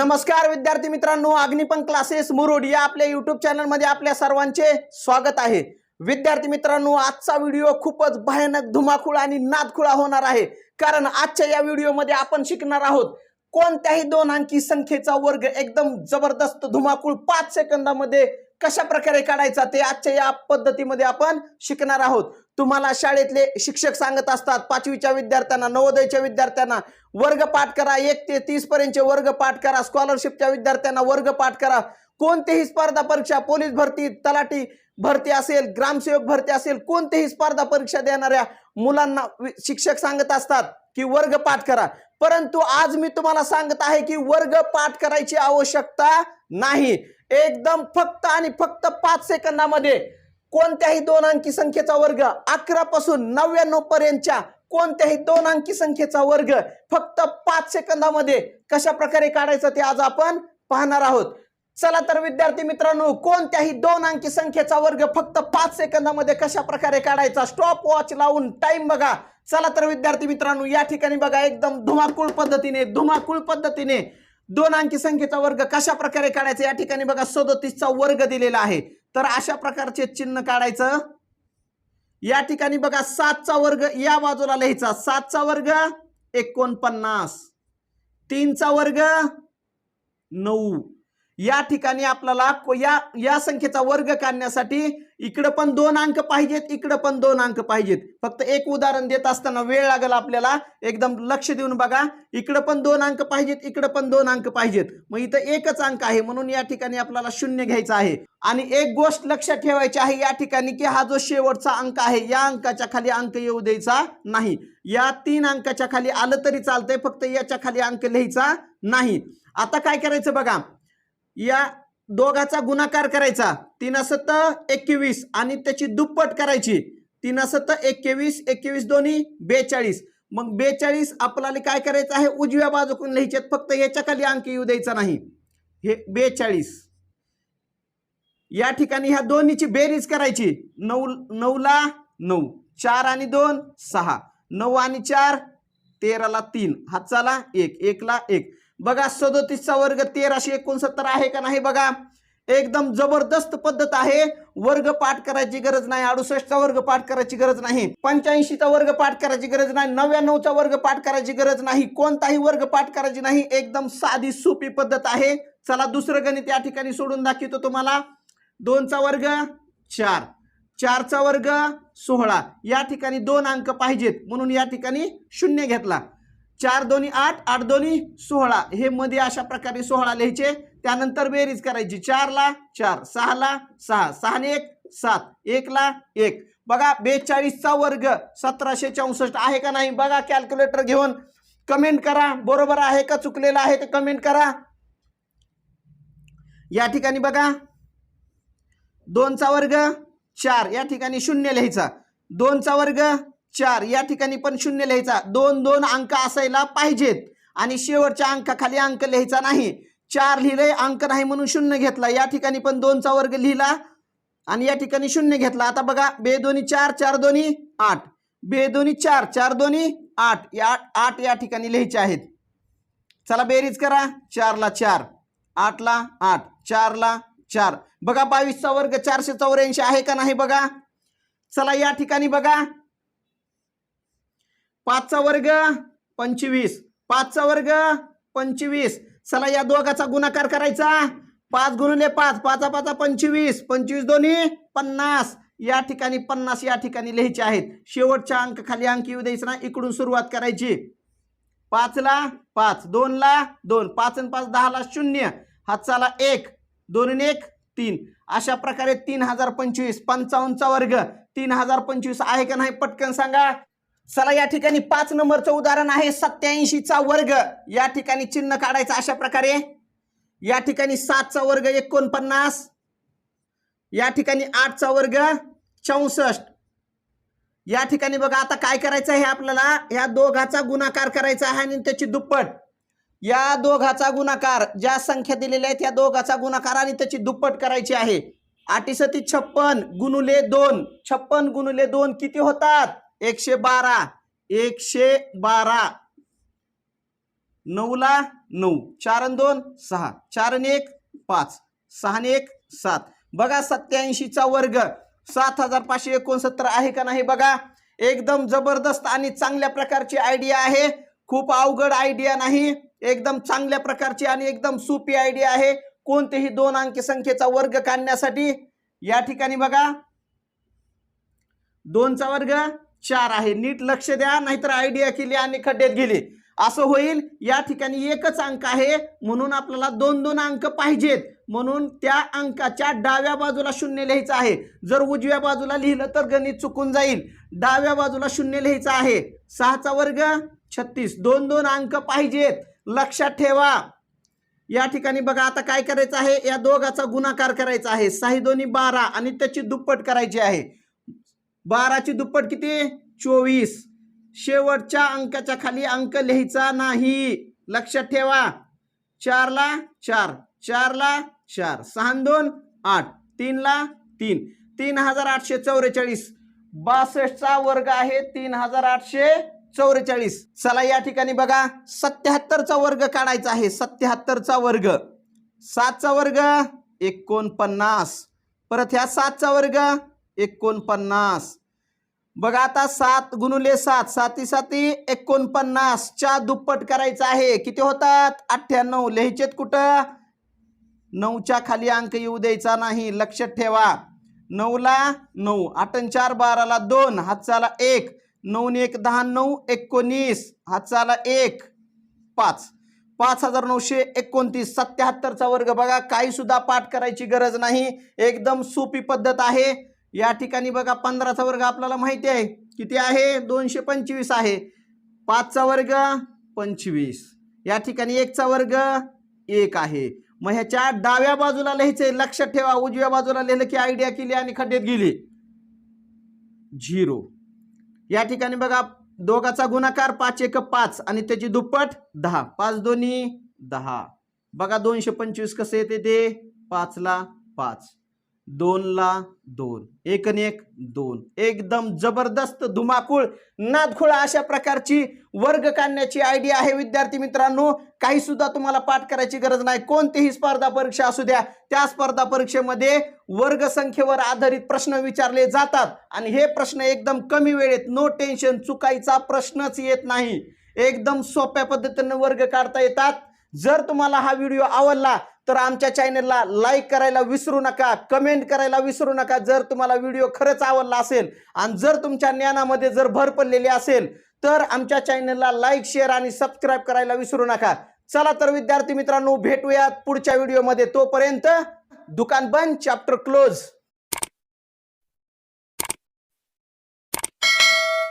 नमस्कार विद्यार्थी मित्रांनो अग्निपंख क्लासेस मुरुड या आपल्या युट्यूब चॅनलमध्ये आपल्या सर्वांचे स्वागत आहे. विद्यार्थी मित्रांनो आजचा व्हिडिओ खूपच भयानक धुमाकूळ आणि नादखुळा होणार आहे. कारण आजच्या या व्हिडिओमध्ये आपण शिकणार आहोत कोणत्याही दोन अंकी संख्येचा वर्ग एकदम जबरदस्त धुमाकूळ पाच सेकंदामध्ये कशा प्रकारे काढायचा ते आजच्या या पद्धतीमध्ये आपण शिकणार आहोत. तुम्हाला शाळेतले शिक्षक सांगत असतात पाचवीच्या विद्यार्थ्यांना नवोदयच्या विद्यार्थ्यांना वर्ग पाठ करा एक ते तीस पर्यंतचे वर्ग पाठ करा स्कॉलरशिपच्या विद्यार्थ्यांना वर्ग पाठ करा. कोणतेही स्पर्धा परीक्षा पोलीस भरती तलाठी भरती असेल ग्रामसेवक भरती असेल कोणतेही स्पर्धा परीक्षा देणाऱ्या मुलांना शिक्षक सांगत असतात की वर्ग पाठ करा. परंतु आज मी तुम्हाला सांगत आहे की वर्ग पाठ करायची आवश्यकता नाही. एकदम फक्त आणि फक्त पाच सेकंदामध्ये कोणत्याही दोन अंकी संख्येचा वर्ग अकरा पासून नव्याण्णव पर्यंतच्या कोणत्याही दोन अंकी संख्येचा वर्ग फक्त पाच सेकंदामध्ये कशा प्रकारे काढायचा ते आज आपण पाहणार आहोत. चला तर विद्यार्थी मित्रांनो कोणत्याही दोन अंकी संख्येचा वर्ग फक्त पाच सेकंदामध्ये कशा प्रकारे काढायचा? स्टॉप वॉच लावून टाइम बघा. चला तर विद्यार्थी मित्रांनो या ठिकाणी बघा एकदम धुमाकूळ पद्धतीने धुमाकूळ पद्धतीने दोन अंकी संख्येचा वर्ग कशा प्रकारे काढायचा? या ठिकाणी बघा सदोतीसचा वर्ग दिलेला आहे. तर अशा प्रकारचे चिन्ह काढायचं. या ठिकाणी बघा सातचा वर्ग या बाजूला लिहायचा. सातचा वर्ग एकोणपन्नास. तीनचा वर्ग नऊ. या ठिकाणी आपल्याला या या संख्येचा वर्ग काढण्यासाठी इकडं पण दोन अंक पाहिजेत इकडं पण दोन अंक पाहिजेत. फक्त एक उदाहरण देत असताना वेळ लागेल आपल्याला. एकदम लक्ष देऊन बघा. इकडं पण दोन अंक पाहिजेत इकडं पण दोन अंक पाहिजेत. मग इथं एकच अंक आहे म्हणून या ठिकाणी आपल्याला शून्य घ्यायचं आहे. आणि एक गोष्ट लक्षात ठेवायची आहे या ठिकाणी की हा जो शेवटचा अंक आहे या अंकाच्या खाली अंक येऊ द्यायचा नाही. या तीन अंकाच्या खाली आलं तरी चालतंय फक्त याच्या खाली अंक लिहायचा नाही. आता काय करायचं बघा. या दोघाचा गुणाकार करायचा. तीन सत्त एकवीस आणि त्याची दुप्पट करायची. तीन सत्त एकवीस एकवीस दोन्ही बेचाळीस. मग बेचाळीस आपल्याला काय करायचं आहे? उजव्या बाजूकडून लिहायचे फक्त याच्या खाली अंक येऊ द्यायचा नाही. हे बेचाळीस. या ठिकाणी ह्या दोन्हीची बेरीज करायची. नऊ नऊला नऊ. चार आणि दोन सहा. नऊ आणि चार तेराला तीन. हातचाला एक. एकला एक. बघा सदोतीसचा वर्ग तेराशे एकोणसत्तर आहे का नाही बघा? एकदम जबरदस्त पद्धत आहे. वर्ग पाठ करायची गरज नाही अडुसष्टचा वर्ग पाठ करायची गरज नाही पंच्याऐंशीचा वर्ग पाठ करायची गरज नाही नव्याण्णवचा वर्ग पाठ करायची गरज नाही कोणताही वर्ग पाठ करायची नाही एकदम साधी सोपी पद्धत आहे. चला दुसरं गणित या ठिकाणी सोडून दाखवतो तुम्हाला. दोनचा वर्ग चार. चारचा वर्ग सोहळा या ठिकाणी दोन अंक पाहिजेत म्हणून या ठिकाणी शून्य घेतला. चार दोन्ही आठ आठ दोन्ही सोळा. हे मध्ये अशा प्रकारे सोळा लिहायचे. त्यानंतर बेरीज करायची. चारला चार सहाला सहा सहाने एक सात एकला एक. बघा बेचाळीसचा वर्ग सतराशे चौसष्ट आहे का नाही? बघा कॅल्क्युलेटर घेऊन कमेंट करा. बरोबर आहे का चुकलेलं आहे ते कमेंट करा. या ठिकाणी बघा. दोनचा वर्ग चार. या ठिकाणी शून्य लिहायचा. दोनचा वर्ग चार या ठिकाणी पण शून्य लिहायचा. दोन दोन अंक असायला पाहिजेत. आणि शेवटच्या अंकाखाली अंक लिहायचा नाही. चार लिहिलंय अंक नाही म्हणून शून्य घेतला. या ठिकाणी पण दोनचा वर्ग लिहिला आणि या ठिकाणी शून्य घेतला. आता बघा बे दोन्ही चार चार दोन्ही आठ. बे दोन्ही चार चार दोन्ही आठ. या आठ या ठिकाणी लिहायचे आहेत. चला बेरीज करा. चारला चार आठला आठ चारला चार. बघा बावीसचा वर्ग चारशे चौऱ्याऐंशी आहे का नाही बघा? चला या ठिकाणी बघा. पाचचा वर्ग पंचवीस. पाचचा वर्ग पंचवीस. चला या दोघाचा गुणाकार करायचा. पाच गुणिले पाच पाचा पाचा पंचवीस. पंचवीस दोन्ही पन्नास. या ठिकाणी पन्नास या ठिकाणी लिहायचे आहेत. शेवटच्या अंक खाली अंक येऊ द्यायचं ना इकडून सुरुवात करायची. पाचला पाच दोनला दोन. पाच आणि पाच दहाला शून्य. हातचाला एक. दोन आणि एक तीन. अशा प्रकारे तीन हजार पंचवीस पंचावन्नचा वर्ग. तीन हजार पंचवीस आहे का नाही पटकन सांगा. चला या ठिकाणी पाच नंबरचं उदाहरण आहे. सत्याऐंशीचा वर्ग. या ठिकाणी चिन्ह काढायचं अशा प्रकारे. या ठिकाणी सातचा वर्ग एकोणपन्नास. या ठिकाणी आठचा वर्ग चौसष्ट. या ठिकाणी बघा आता काय करायचं आहे आपल्याला? या दोघाचा गुणाकार करायचा आहे आणि त्याची दुप्पट. या दोघाचा गुणाकार ज्या संख्या दिलेल्या आहेत या दोघाचा गुणाकार आणि त्याची दुप्पट करायची आहे. आठीसती छप्पन गुणुले दोन. छप्पन गुणुले दोन किती होतात? एकशे बारा एकशे बारा. नऊला नऊ चार दोन सहा. चार आणि एक पाच. सहा आणि एक सात. बघा सत्याऐंशीचा वर्ग. सात हजार पाचशे एकोणसत्तर आहे का नाही बघा? एकदम जबरदस्त आणि चांगल्या प्रकारची आयडिया आहे. खूप अवघड आयडिया नाही. एकदम चांगल्या प्रकारची आणि एकदम सोपी आयडिया आहे. कोणतेही दोन अंकी संख्येचा वर्ग काढण्यासाठी या ठिकाणी बघा. दोनचा वर्ग. चार आहे. नीट लक्ष द्या नाहीतर आयडिया केली आणि खड्ड्यात गेली. असं होईल या ठिकाणी एकच अंक आहे. म्हणून आपल्याला दोन दोन अंक पाहिजेत. म्हणून त्या अंकाच्या डाव्या बाजूला शून्य लिहायचं आहे. जर उजव्या बाजूला लिहिलं तर गणित चुकून जाईल. डाव्या बाजूला शून्य लिहायचं आहे. सहाचा वर्ग छत्तीस. दोन दोन अंक पाहिजेत. लक्षात ठेवा. या ठिकाणी बघा आता काय करायचं आहे? या दोघाचा गुणाकार करायचा आहे. साही दोन्ही बारा आणि त्याची दुप्पट करायची आहे. बाराची दुप्पट किती? चोवीस. शेवटच्या अंकाच्या खाली अंक लिहायचा नाही. लक्षात ठेवा. चारला चार चारला चार. सहा दोन आठ. तीनला तीन. तीन हजार आठशे चौवेचाळीस बासष्टचा वर्ग आहे तीन हजार आठशे चौवेचाळीस चला या ठिकाणी बघा. सत्याहत्तरचा वर्ग काढायचा आहे. सत्याहत्तरचा वर्ग. सातचा वर्ग एकोणपन्नास. परत ह्या सातचा वर्ग एकोणपन्नास. बघा आता सात गुणुले सात साती साती एकोणपन्नास. च्या दुप्पट करायचं आहे. किती होतात? अठ्ठ्याण्णव. लिहायचेत कुठं? नऊच्या खाली अंक येऊ द्यायचा नाही. लक्षात ठेवा. नऊला नऊ. आठ चार बाराला दोन. हातचाला एक. नऊ एक दहा नऊ एकोणीस. हातचाला एक. पाच. पाच हजार नऊशे एकोणतीस. सत्याहत्तरचा वर्ग बघा. काही सुद्धा पाठ करायची गरज नाही. एकदम सोपी पद्धत आहे. या ठिकाणी बघा पंधराचा वर्ग आपल्याला माहिती आहे. किती आहे? दोनशे पंचवीस आहे. पाचचा वर्ग पंचवीस. या ठिकाणी एकचा वर्ग एक आहे. मग ह्याच्या डाव्या बाजूला लिहायचंय लक्षात ठेवा. उजव्या बाजूला लिहिलं की आयडिया केली आणि खड्ड्यात गेली. झिरो. या ठिकाणी बघा दोघाचा गुणाकार पाच एक पाच आणि त्याची दुप्पट दहा. पाच दोन्ही दहा. बघा दोनशे पंचवीस कसं येते ते? पाचला पाच. दोनला दोन. एक आणि एक दोन. एकदम जबरदस्त धुमाकूळ नादखुळा अशा प्रकारची वर्ग काढण्याची आयडिया आहे विद्यार्थी मित्रांनो. काही सुद्धा तुम्हाला पाठ करायची गरज नाही. कोणतीही स्पर्धा परीक्षा असू द्या त्या स्पर्धा परीक्षेमध्ये वर्गसंख्येवर आधारित प्रश्न विचारले जातात. आणि हे प्रश्न एकदम कमी वेळेत नो टेन्शन चुकायचा प्रश्नच येत नाही. एकदम सोप्या पद्धतीने वर्ग काढता येतात. जर तुम्हाला हा व्हिडिओ आवडला तर आमच्या चॅनलला लाईक करायला विसरू नका कमेंट करायला विसरू नका. जर तुम्हाला व्हिडिओ खरंच आवडला असेल आणि जर तुमच्या ज्ञानामध्ये जर भर पडलेली असेल तर आमच्या चॅनलला लाईक शेअर आणि सबस्क्राईब करायला विसरू नका. चला तर विद्यार्थी मित्रांनो भेटूयात पुढच्या व्हिडिओमध्ये तोपर्यंत दुकान बंद चॅप्टर क्लोज